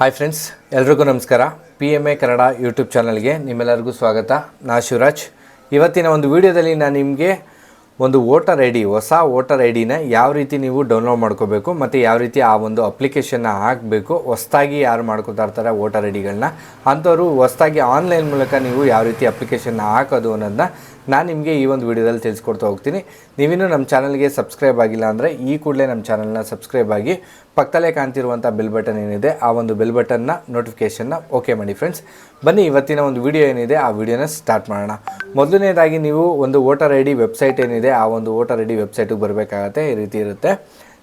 Hi friends ಎಲ್ರಿಗೂ ನಮಸ್ಕಾರ. P M A Kannada YouTube ಚಾನಲ್ಗೆ ನಿಮ್ಮೆಲ್ಲರಿಗೂ ಸ್ವಾಗತ. ನಾ ಶಿವರಾಜ್. ಇವತ್ತಿನ ಒಂದು ವಿಡಿಯೋದಲ್ಲಿ ನಾನು ನಿಮಗೆ ಒಂದು ವೋಟರ್ ಐ ಡಿ, ಹೊಸ ವೋಟರ್ ಐ ಡಿನ ಯಾವ ರೀತಿ ನೀವು ಡೌನ್ಲೋಡ್ ಮಾಡ್ಕೋಬೇಕು ಮತ್ತು ಯಾವ ರೀತಿ ಆ ಒಂದು ಅಪ್ಲಿಕೇಶನ್ನ ಹಾಕಬೇಕು, ಹೊಸ್ದಾಗಿ ಯಾರು ಮಾಡ್ಕೋತಾ ಇರ್ತಾರೆ ವೋಟರ್ ಐ ಡಿಗಳನ್ನ ಅಂಥವ್ರು ಹೊಸ್ದಾಗಿ ಆನ್ಲೈನ್ ಮೂಲಕ ನೀವು ಯಾವ ರೀತಿ ಅಪ್ಲಿಕೇಶನ್ನ ಹಾಕೋದು ಅನ್ನೋದನ್ನ ನಾನು ನಿಮಗೆ ಈ ಒಂದು ವಿಡಿಯೋದಲ್ಲಿ ತಿಳಿಸ್ಕೊಡ್ತಾ ಹೋಗ್ತೀನಿ. ನೀವಿನ್ನೂ ನಮ್ಮ ಚಾನಲ್ಗೆ ಸಬ್ಸ್ಕ್ರೈಬ್ ಆಗಿಲ್ಲ ಅಂದರೆ ಈ ಕೂಡಲೇ ನಮ್ಮ ಚಾನಲ್ನ ಸಬ್ಸ್ಕ್ರೈಬ್ ಆಗಿ ಪಕ್ಕದಲ್ಲೇ ಕಾಣ್ತಿರುವಂಥ ಬೆಲ್ ಬಟನ್ ಏನಿದೆ, ಆ ಒಂದು ಬೆಲ್ ಬಟನ್ನ ನೋಟಿಫಿಕೇಷನ್ನ ಓಕೆ ಮಾಡಿ ಫ್ರೆಂಡ್ಸ್ ಬನ್ನಿ, ಇವತ್ತಿನ ಒಂದು ವಿಡಿಯೋ ಏನಿದೆ, ಆ ವಿಡಿಯೋನ ಸ್ಟಾರ್ಟ್ ಮಾಡೋಣ. ಮೊದಲನೇದಾಗಿ ನೀವು ಒಂದು ವೋಟರ್ ಐ ಡಿ ವೆಬ್ಸೈಟ್ ಏನಿದೆ, ಆ ಒಂದು ವೋಟರ್ ಐ ಡಿ ವೆಬ್ಸೈಟಿಗೆ ಬರಬೇಕಾಗತ್ತೆ, ಈ ರೀತಿ ಇರುತ್ತೆ.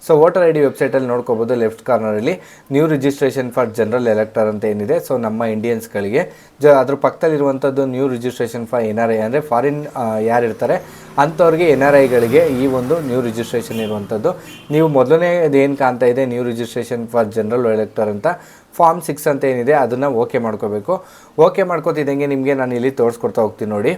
ಸೊ ವೋಟರ್ ಐ ಡಿ ವೆಬ್ಸೈಟಲ್ಲಿ ನೋಡ್ಕೋಬೋದು left ಕಾರ್ನರಲ್ಲಿ new registration for general elector ಅಂತ ಏನಿದೆ. ಸೊ ನಮ್ಮ ಇಂಡಿಯನ್ಸ್ಗಳಿಗೆ ಜ ಅದ್ರ ಪಕ್ಕದಲ್ಲಿರುವಂಥದ್ದು new registration for N R I ಅಂದರೆ ಫಾರಿನ್ ಯಾರಿರ್ತಾರೆ ಅಂಥವ್ರಿಗೆ ಎನ್ ಆರ್ ಐಗಳಿಗೆ ಈ ಒಂದು ನ್ಯೂ ರಿಜಿಸ್ಟ್ರೇಷನ್ ಇರುವಂಥದ್ದು ನೀವು ಮೊದಲನೇ ಏನು ಕಾಣ್ತಾ ಇದೆ? New registration for general elector ಅಂತ. ಫಾರ್ಮ್ ಸಿಕ್ಸ್ ಅಂತ ಏನಿದೆ, ಅದನ್ನು ಓಕೆ ಮಾಡ್ಕೋಬೇಕು. ಓಕೆ ಮಾಡ್ಕೋತಿದ್ದಂಗೆ ನಿಮಗೆ ನಾನು ಇಲ್ಲಿ ತೋರಿಸ್ಕೊಡ್ತಾ ಹೋಗ್ತೀನಿ ನೋಡಿ.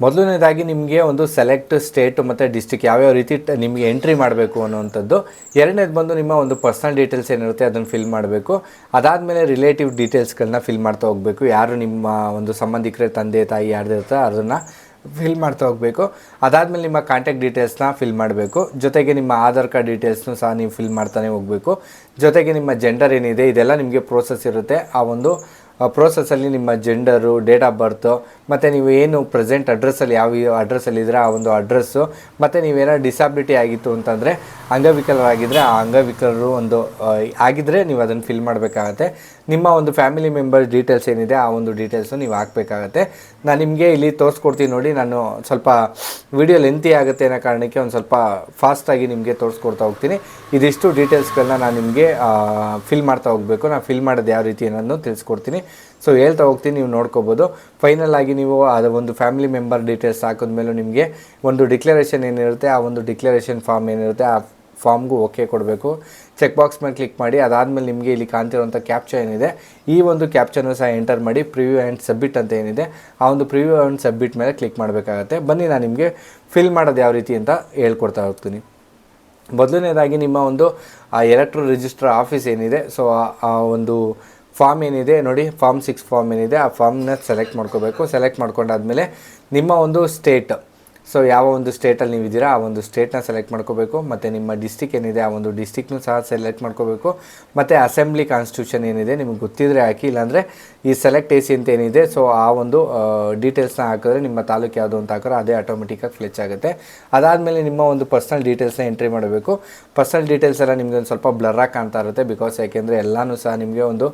ಮೊದಲನೇದಾಗಿ ನಿಮಗೆ ಒಂದು ಸೆಲೆಕ್ಟ್ ಸ್ಟೇಟ್ ಮತ್ತು ಡಿಸ್ಟಿಕ್ ಯಾವ್ಯಾವ ರೀತಿ ನಿಮಗೆ ಎಂಟ್ರಿ ಮಾಡಬೇಕು ಅನ್ನುವಂಥದ್ದು. ಎರಡನೇದು ಬಂದು ನಿಮ್ಮ ಒಂದು ಪರ್ಸನಲ್ ಡೀಟೇಲ್ಸ್ ಏನಿರುತ್ತೆ ಅದನ್ನು ಫಿಲ್ ಮಾಡಬೇಕು. ಅದಾದಮೇಲೆ ರಿಲೇಟಿವ್ ಡೀಟೇಲ್ಸ್ಗಳನ್ನ ಫಿಲ್ ಮಾಡ್ತಾ ಹೋಗಬೇಕು. ಯಾರು ನಿಮ್ಮ ಒಂದು ಸಂಬಂಧಿಕರ, ತಂದೆ, ತಾಯಿ ಯಾರ್ದಿರ್ತಾರೆ ಅದನ್ನು ಫಿಲ್ ಮಾಡ್ತಾ ಹೋಗಬೇಕು. ಅದಾದಮೇಲೆ ನಿಮ್ಮ ಕಾಂಟ್ಯಾಕ್ಟ್ ಡೀಟೇಲ್ಸ್ನ ಫಿಲ್ ಮಾಡಬೇಕು. ಜೊತೆಗೆ ನಿಮ್ಮ ಆಧಾರ್ ಕಾರ್ಡ್ ಡೀಟೇಲ್ಸ್ನು ಸಹ ನೀವು ಫಿಲ್ ಮಾಡ್ತಾನೆ ಹೋಗಬೇಕು. ಜೊತೆಗೆ ನಿಮ್ಮ ಜೆಂಡರ್ ಏನಿದೆ, ಇದೆಲ್ಲ ನಿಮಗೆ ಪ್ರೋಸೆಸ್ ಇರುತ್ತೆ. ಆ ಒಂದು ಪ್ರೋಸೆಸ್ಸಲ್ಲಿ ನಿಮ್ಮ ಜೆಂಡರು ಡೇಟ್ ಆಫ್ ಬರ್ತು ಮತ್ತು ನೀವು ಏನು ಪ್ರೆಸೆಂಟ್ ಅಡ್ರೆಸ್ಸಲ್ಲಿ ಯಾವ ಅಡ್ರೆಸ್ಸಲ್ಲಿ ಇದ್ರೆ ಆ ಒಂದು ಅಡ್ರೆಸ್ಸು ಮತ್ತು ನೀವೇನೋ ಡಿಸಾಬಿಲಿಟಿ ಆಗಿತ್ತು ಅಂತಂದರೆ ಅಂಗವಿಕಲರಾಗಿದ್ದರೆ ಆ ಅಂಗವಿಕಲರು ಒಂದು ಆಗಿದ್ದರೆ ನೀವು ಅದನ್ನು ಫಿಲ್ ಮಾಡಬೇಕಾಗತ್ತೆ. ನಿಮ್ಮ ಒಂದು ಫ್ಯಾಮಿಲಿ ಮೆಂಬರ್ ಡೀಟೇಲ್ಸ್ ಏನಿದೆ ಆ ಒಂದು ಡೀಟೇಲ್ಸು ನೀವು ಹಾಕಬೇಕಾಗತ್ತೆ. ನಾನು ನಿಮಗೆ ಇಲ್ಲಿ ತೋರಿಸ್ಕೊಡ್ತೀನಿ ನೋಡಿ, ನಾನು ಸ್ವಲ್ಪ ವಿಡಿಯೋ ಲೆಂತಿ ಆಗುತ್ತೆ ಅನ್ನೋ ಕಾರಣಕ್ಕೆ ಒಂದು ಸ್ವಲ್ಪ ಫಾಸ್ಟಾಗಿ ನಿಮಗೆ ತೋರಿಸ್ಕೊಡ್ತಾ ಹೋಗ್ತೀನಿ. ಇದಿಷ್ಟು ಡೀಟೇಲ್ಸ್ಗಳನ್ನ ನಾನು ನಿಮಗೆ ಫಿಲ್ ಮಾಡ್ತಾ ಹೋಗಬೇಕು. ನಾನು ಫಿಲ್ ಮಾಡೋದು ಯಾವ ರೀತಿ ಅನ್ನೋದನ್ನು ತಿಳಿಸ್ಕೊಡ್ತೀನಿ. ಸೊ ಹೇಳ್ತಾ ಹೋಗ್ತೀನಿ, ನೀವು ನೋಡ್ಕೋಬೋದು. ಫೈನಲ್ ಆಗಿ ನೀವು ಅದು ಒಂದು ಫ್ಯಾಮಿಲಿ ಮೆಂಬರ್ ಡೀಟೇಲ್ಸ್ ಹಾಕಿದ್ಮೇಲೂ ನಿಮಗೆ ಒಂದು ಡಿಕ್ಲರೇಷನ್ ಏನಿರುತ್ತೆ, ಆ ಒಂದು ಡಿಕ್ಲರೇಷನ್ ಫಾರ್ಮ್ ಏನಿರುತ್ತೆ, ಆ ಫಾರ್ಮ್ಗೂ ಓಕೆ ಕೊಡಬೇಕು. ಚೆಕ್ ಬಾಕ್ಸ್ ಮೇಲೆ ಕ್ಲಿಕ್ ಮಾಡಿ, ಅದಾದಮೇಲೆ ನಿಮಗೆ ಇಲ್ಲಿ ಕಾಣ್ತಿರೋಂಥ ಕ್ಯಾಪ್ಚರ್ ಏನಿದೆ. ಈ ಒಂದು ಕ್ಯಾಪ್ಚನ್ನು ಸಹ ಎಂಟರ್ ಮಾಡಿ ಪ್ರಿವ್ಯೂ ಆ್ಯಂಡ್ ಸಬ್ಮಿಟ್ ಅಂತ ಏನಿದೆ, ಆ ಒಂದು ಪ್ರಿವ್ಯೂ ಆ್ಯಂಡ್ ಸಬ್ಮಿಟ್ ಮೇಲೆ ಕ್ಲಿಕ್ ಮಾಡಬೇಕಾಗತ್ತೆ. ಬನ್ನಿ, ನಾನು ನಿಮಗೆ ಫಿಲ್ ಮಾಡೋದು ಯಾವ ರೀತಿ ಅಂತ ಹೇಳ್ಕೊಡ್ತಾ ಹೋಗ್ತೀನಿ. ಮೊದಲನೇದಾಗಿ ನಿಮ್ಮ ಒಂದು, ಆ ಎಲೆಕ್ಟ್ರೋ ರಿಜಿಸ್ಟರ್ ಆಫೀಸ್ ಏನಿದೆ ಸೊ ಆ ಒಂದು ಫಾರ್ಮ್ ಏನಿದೆ ನೋಡಿ ಫಾರ್ಮ್ ಸಿಕ್ಸ್ ಫಾರ್ಮ್ ಏನಿದೆ, ಆ ಫಾರ್ಮ್ನ ಸೆಲೆಕ್ಟ್ ಮಾಡ್ಕೋಬೇಕು. ಸೆಲೆಕ್ಟ್ ಮಾಡ್ಕೊಂಡಾದ್ಮೇಲೆ ನಿಮ್ಮ ಒಂದು ಸ್ಟೇಟ್ ಸೊ ಯಾವ ಒಂದು ಸ್ಟೇಟಲ್ಲಿ ನೀವು ಇದ್ದೀರಾ ಆ ಒಂದು ಸ್ಟೇಟ್ನ ಸೆಲೆಕ್ಟ್ ಮಾಡ್ಕೋಬೇಕು, ಮತ್ತು ನಿಮ್ಮ ಡಿಸ್ಟಿಕ್ ಏನಿದೆ, ಆ ಒಂದು ಡಿಸ್ಟಿಕ್ನು ಸಹ ಸೆಲೆಕ್ಟ್ ಮಾಡ್ಕೋಬೇಕು. ಮತ್ತು ಅಸೆಂಬ್ಲಿ ಕಾನ್ಸ್ಟಿಟ್ಯೂಷನ್ ಏನಿದೆ, ನಿಮಗೆ ಗೊತ್ತಿದ್ರೆ ಹಾಕಿ, ಇಲ್ಲಾಂದರೆ ಈ ಸೆಲೆಕ್ಟ್ ಎ ಸಿ ಅಂತ ಏನಿದೆ ಸೊ ಆ ಒಂದು ಡೀಟೇಲ್ಸ್ನ ಹಾಕಿದ್ರೆ ನಿಮ್ಮ ತಾಲೂಕು ಯಾವುದು ಅಂತ ಹಾಕಿದ್ರೆ ಅದೇ ಆಟೋಮೆಟಿಕಾಗಿ ಫ್ಲೆಚ್ ಆಗುತ್ತೆ. ಅದಾದಮೇಲೆ ನಿಮ್ಮ ಒಂದು ಪರ್ಸನಲ್ ಡೀಟೇಲ್ಸ್ನ ಎಂಟ್ರಿ ಮಾಡಬೇಕು. ಪರ್ಸನಲ್ ಡೀಟೇಲ್ಸ್ ಎಲ್ಲ ನಿಮಗೆ ಒಂದು ಸ್ವಲ್ಪ ಬ್ಲರ್ರಾಗಿ ಕಾಣ್ತಾ ಇರುತ್ತೆ ಬಿಕಾಸ್ ಯಾಕೆಂದರೆ ಎಲ್ಲನೂ ಸಹ ನಿಮಗೆ ಒಂದು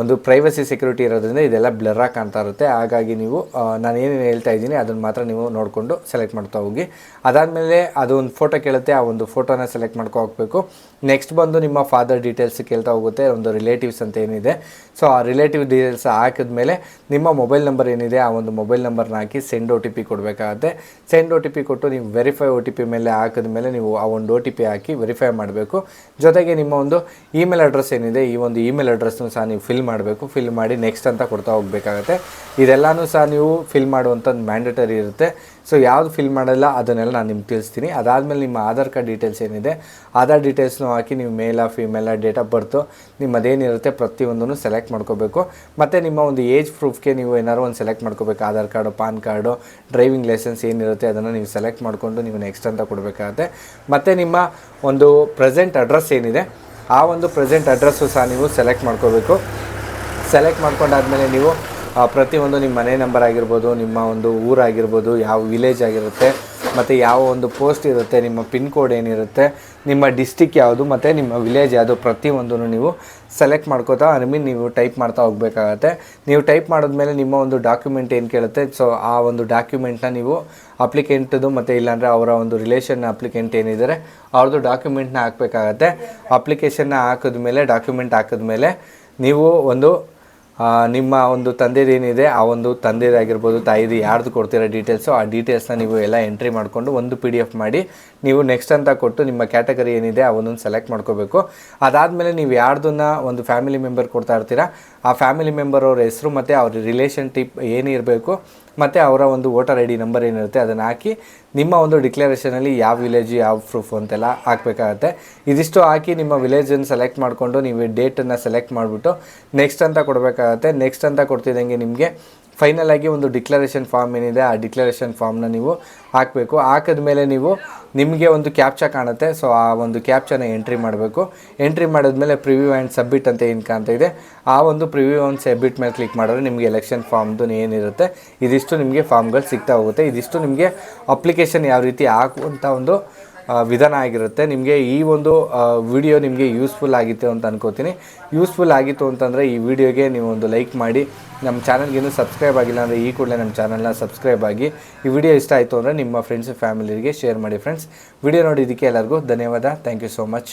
ಒಂದು ಪ್ರೈವಸಿ ಸೆಕ್ಯೂರಿಟಿ ಇರೋದ್ರಿಂದ ಇದೆಲ್ಲ ಬ್ಲರ್ರಾಗಿ ಕಾಣ್ತಾ ಇರುತ್ತೆ. ಹಾಗಾಗಿ ನೀವು ನಾನು ಏನೇನು ಹೇಳ್ತಾ ಇದ್ದೀನಿ ಅದನ್ನು ಮಾತ್ರ ನೀವು ನೋಡಿಕೊಂಡು ಸೆಲೆಕ್ಟ್ ಮಾಡ್ತಾ ಹೋಗಿ. ಅದಾದಮೇಲೆ ಅದು ಒಂದು ಫೋಟೋ ಕೇಳುತ್ತೆ, ಆ ಒಂದು ಫೋಟೋನ ಸೆಲೆಕ್ಟ್ ಮಾಡ್ಕೊ ಹೋಗಬೇಕು. ನೆಕ್ಸ್ಟ್ ಬಂದು ನಿಮ್ಮ ಫಾದರ್ ಡೀಟೇಲ್ಸ್ ಕೇಳ್ತಾ ಹೋಗುತ್ತೆ, ಒಂದು ರಿಲೇಟಿವ್ಸ್ ಅಂತ ಏನಿದೆ. ಸೊ ಆ ರಿಲೇಟಿವ್ ಡೀಟೇಲ್ಸ್ ಹಾಕಿದ್ಮೇಲೆ ನಿಮ್ಮ ಮೊಬೈಲ್ ನಂಬರ್ ಏನಿದೆ, ಆ ಒಂದು ಮೊಬೈಲ್ ನಂಬರ್ನ ಹಾಕಿ ಸೆಂಡ್ ಒ ಟಿ ಪಿ ಕೊಡಬೇಕಾಗತ್ತೆ. ಸೆಂಡ್ ಒ ಟಿ ಪಿ ಕೊಟ್ಟು ನೀವು ವೆರಿಫೈ ಒ ಟಿ ಪಿ ಮೇಲೆ ಹಾಕಿದ್ಮೇಲೆ ನೀವು ಆ ಒಂದು ಒ ಟಿ ಪಿ ಹಾಕಿ ವೆರಿಫೈ ಮಾಡಬೇಕು. ಜೊತೆಗೆ ನಿಮ್ಮ ಒಂದು ಇಮೇಲ್ ಅಡ್ರೆಸ್ ಏನಿದೆ, ಈ ಒಂದು ಇಮೇಲ್ ಅಡ್ರೆಸ್ನು ಸಹ ನೀವು ಫಿಲ್ ಮಾಡಬೇಕು. ಫಿಲ್ ಮಾಡಿ ನೆಕ್ಸ್ಟ್ ಅಂತ ಕೊಡ್ತಾ ಹೋಗಬೇಕಾಗತ್ತೆ. ಇದೆಲ್ಲನೂ ಸಹ ನೀವು ಫಿಲ್ ಮಾಡುವಂಥದ್ದು ಮ್ಯಾಂಡೇಟರಿ ಇರುತ್ತೆ. ಸೊ ಯಾವುದು ಫಿಲ್ ಮಾಡಲ್ಲ, ಅದನ್ನೆಲ್ಲ ನಾನು ನಿಮ್ಗೆ ತಿಳಿಸ್ತೀನಿ. ಅದಾದಮೇಲೆ ನಿಮ್ಮ ಆಧಾರ್ ಕಾರ್ಡ್ ಡೀಟೇಲ್ಸ್ ಏನಿದೆ, ಆಧಾರ್ ಡೀಟೇಲ್ಸ್ನು ಹಾಕಿ ನೀವು ಮೇಲ ಫಿಮೇಲ ಡೇಟ್ ಆಫ್ ಬರ್ತು ನಿಮ್ಮದೇನಿರುತ್ತೆ ಪ್ರತಿಯೊಂದನ್ನು ಸೆಲೆಕ್ಟ್ ಮಾಡ್ಕೋಬೇಕು. ಮತ್ತು ನಿಮ್ಮ ಒಂದು ಏಜ್ ಪ್ರೂಫ್ಗೆ ನೀವು ಏನಾದ್ರು ಒಂದು ಸೆಲೆಕ್ಟ್ ಮಾಡ್ಕೋಬೇಕು. Aadhaar card PAN card driving licence ಏನಿರುತ್ತೆ ಅದನ್ನು ನೀವು ಸೆಲೆಕ್ಟ್ ಮಾಡಿಕೊಂಡು ನೀವು ನೆಕ್ಸ್ಟ್ ಅಂತ ಕೊಡಬೇಕಾಗತ್ತೆ. ಮತ್ತು ನಿಮ್ಮ ಒಂದು ಪ್ರೆಸೆಂಟ್ ಅಡ್ರೆಸ್ ಏನಿದೆ, ಆ ಒಂದು ಪ್ರೆಸೆಂಟ್ ಅಡ್ರೆಸ್ಸು ಸಹ ನೀವು ಸೆಲೆಕ್ಟ್ ಮಾಡ್ಕೋಬೇಕು. ಸೆಲೆಕ್ಟ್ ಮಾಡ್ಕೊಂಡಾದಮೇಲೆ ನೀವು ಪ್ರತಿಯೊಂದು ನಿಮ್ಮ ಮನೆ ನಂಬರ್ ಆಗಿರ್ಬೋದು, ನಿಮ್ಮ ಒಂದು ಊರಾಗಿರ್ಬೋದು, ಯಾವ ವಿಲೇಜ್ ಆಗಿರುತ್ತೆ ಮತ್ತು ಯಾವ ಒಂದು ಪೋಸ್ಟ್ ಇರುತ್ತೆ, ನಿಮ್ಮ ಪಿನ್ ಕೋಡ್ ಏನಿರುತ್ತೆ, ನಿಮ್ಮ ಡಿಸ್ಟಿಕ್ ಯಾವುದು, ಮತ್ತು ನಿಮ್ಮ ವಿಲೇಜ್ ಯಾವುದು, ಪ್ರತಿಯೊಂದನ್ನು ನೀವು ಸೆಲೆಕ್ಟ್ ಮಾಡ್ಕೋತಾ ಐ ಮೀನ್ ನೀವು ಟೈಪ್ ಮಾಡ್ತಾ ಹೋಗಬೇಕಾಗತ್ತೆ. ನೀವು ಟೈಪ್ ಮಾಡಿದ್ಮೇಲೆ ನಿಮ್ಮ ಒಂದು ಡಾಕ್ಯುಮೆಂಟ್ ಏನು ಕೇಳುತ್ತೆ ಸೊ ಆ ಒಂದು ಡಾಕ್ಯುಮೆಂಟ್ನ ನೀವು ಅಪ್ಲಿಕೆಂಟ್ದು ಮತ್ತು ಇಲ್ಲಾಂದರೆ ಅವರ ಒಂದು ರಿಲೇಷನ್ ಅಪ್ಲಿಕೆಂಟ್ ಏನಿದ್ದಾರೆ ಅವ್ರದ್ದು ಡಾಕ್ಯುಮೆಂಟ್ನ ಹಾಕಬೇಕಾಗತ್ತೆ. ಅಪ್ಲಿಕೇಶನ್ನ ಹಾಕಿದ್ಮೇಲೆ ಡಾಕ್ಯುಮೆಂಟ್ ಹಾಕಿದ್ಮೇಲೆ ನೀವು ಒಂದು ನಿಮ್ಮ ಒಂದು ತಂದೆದೇನಿದೆ ಆ ಒಂದು ತಂದೆದಾಗಿರ್ಬೋದು, ತಾಯಿದು ಯಾರ್ದು ಕೊಡ್ತಿರೋ ಡೀಟೇಲ್ಸು ಆ ಡೀಟೇಲ್ಸ್ನ ನೀವು ಎಲ್ಲ ಎಂಟ್ರಿ ಮಾಡಿಕೊಂಡು ಒಂದು ಪಿ ಡಿ ಎಫ್ ಮಾಡಿ ನೀವು ನೆಕ್ಸ್ಟ್ ಅಂತ ಕೊಟ್ಟು ನಿಮ್ಮ ಕ್ಯಾಟಗರಿ ಏನಿದೆ, ಆ ಒಂದೊಂದು ಸೆಲೆಕ್ಟ್ ಮಾಡ್ಕೋಬೇಕು. ಅದಾದಮೇಲೆ ನೀವು ಯಾರ್ದನ್ನ ಒಂದು ಫ್ಯಾಮಿಲಿ ಮೆಂಬರ್ ಕೊಡ್ತಾ ಇರ್ತೀರಾ, ಆ ಫ್ಯಾಮಿಲಿ ಮೆಂಬರ್ ಅವ್ರ ಹೆಸರು ಮತ್ತು ಅವ್ರ ರಿಲೇಷನ್ ಟಿಪ್ ಏನಿರಬೇಕು ಮತ್ತು ಅವರ ಒಂದು ವೋಟರ್ ಐ ಡಿ ನಂಬರ್ ಏನಿರುತ್ತೆ ಅದನ್ನು ಹಾಕಿ ನಿಮ್ಮ ಒಂದು ಡಿಕ್ಲರೇಷನಲ್ಲಿ ಯಾವ ವಿಲೇಜ್ ಯಾವ ಪ್ರೂಫ್ ಅಂತೆಲ್ಲ ಹಾಕಬೇಕಾಗತ್ತೆ. ಇದಿಷ್ಟು ಹಾಕಿ ನಿಮ್ಮ ವಿಲೇಜನ್ನು ಸೆಲೆಕ್ಟ್ ಮಾಡಿಕೊಂಡು ನೀವು ಡೇಟನ್ನು ಸೆಲೆಕ್ಟ್ ಮಾಡಿಬಿಟ್ಟು ನೆಕ್ಸ್ಟ್ ಅಂತ ಕೊಡಬೇಕಾಗತ್ತೆ. ನೆಕ್ಸ್ಟ್ ಅಂತ ಕೊಡ್ತಿದ್ದಂಗೆ ನಿಮಗೆ ಫೈನಲ್ ಆಗಿ ಒಂದು ಡಿಕ್ಲರೇಷನ್ ಫಾರ್ಮ್ ಏನಿದೆ, ಆ ಡಿಕ್ಲರೇಷನ್ ಫಾರ್ಮ್ನ ನೀವು ಹಾಕಬೇಕು. ಹಾಕಿದ ಮೇಲೆ ನೀವು ನಿಮಗೆ ಒಂದು ಕ್ಯಾಪ್ಚಾ ಕಾಣುತ್ತೆ. ಸೊ ಆ ಒಂದು ಕ್ಯಾಪ್ಚರ್ನ ಎಂಟ್ರಿ ಮಾಡಬೇಕು. ಎಂಟ್ರಿ ಮಾಡಿದ್ಮೇಲೆ ಪ್ರಿವ್ಯೂ ಆ್ಯಂಡ್ ಸಬ್ಮಿಟ್ ಅಂತ ಏನು ಕಾಣ್ತಾ ಇದೆ. ಆ ಒಂದು ಪ್ರಿವ್ಯೂ ಆ್ಯಂಡ್ ಸಬ್ಮಿಟ್ ಮೇಲೆ ಕ್ಲಿಕ್ ಮಾಡಿದ್ರೆ ನಿಮಗೆ ಎಲೆಕ್ಷನ್ ಫಾರ್ಮ್ದು ಏನಿರುತ್ತೆ. ಇದಿಷ್ಟು ನಿಮಗೆ ಫಾರ್ಮ್ಗಳು ಸಿಗ್ತಾ ಹೋಗುತ್ತೆ. ಇದಿಷ್ಟು ನಿಮಗೆ ಅಪ್ಲಿಕೇಶನ್ ಯಾವ ರೀತಿ ಹಾಕುವಂಥ ಒಂದು ವಿಧಾನ ಆಗಿರುತ್ತೆ. ನಿಮಗೆ ಈ ಒಂದು ವಿಡಿಯೋ ನಿಮಗೆ ಯೂಸ್ಫುಲ್ ಆಗಿತ್ತು ಅಂತ ಅನ್ಕೋತೀನಿ. ಯೂಸ್ಫುಲ್ ಆಗಿತ್ತು ಅಂತಂದರೆ ಈ ವಿಡಿಯೋಗೆ ನೀವು ಒಂದು ಲೈಕ್ ಮಾಡಿ. ನಮ್ಮ ಚಾನಲ್ಗೆ ಇನ್ನೂ ಸಬ್ಸ್ಕ್ರೈಬ್ ಆಗಿಲ್ಲ ಅಂದರೆ ಈ ಕೂಡಲೇ ನಮ್ಮ ಚಾನಲ್ನ ಸಬ್ಸ್ಕ್ರೈಬ್ ಆಗಿ. ಈ ವಿಡಿಯೋ ಇಷ್ಟ ಆಯಿತು ಅಂದರೆ ನಿಮ್ಮ ಫ್ರೆಂಡ್ಸ್ ಫ್ಯಾಮಿಲಿಗೆ ಶೇರ್ ಮಾಡಿ ಫ್ರೆಂಡ್ಸ್ ವಿಡಿಯೋ ನೋಡಿದ್ದಕ್ಕೆ ಎಲ್ಲರಿಗೂ ಧನ್ಯವಾದ. Thank you so much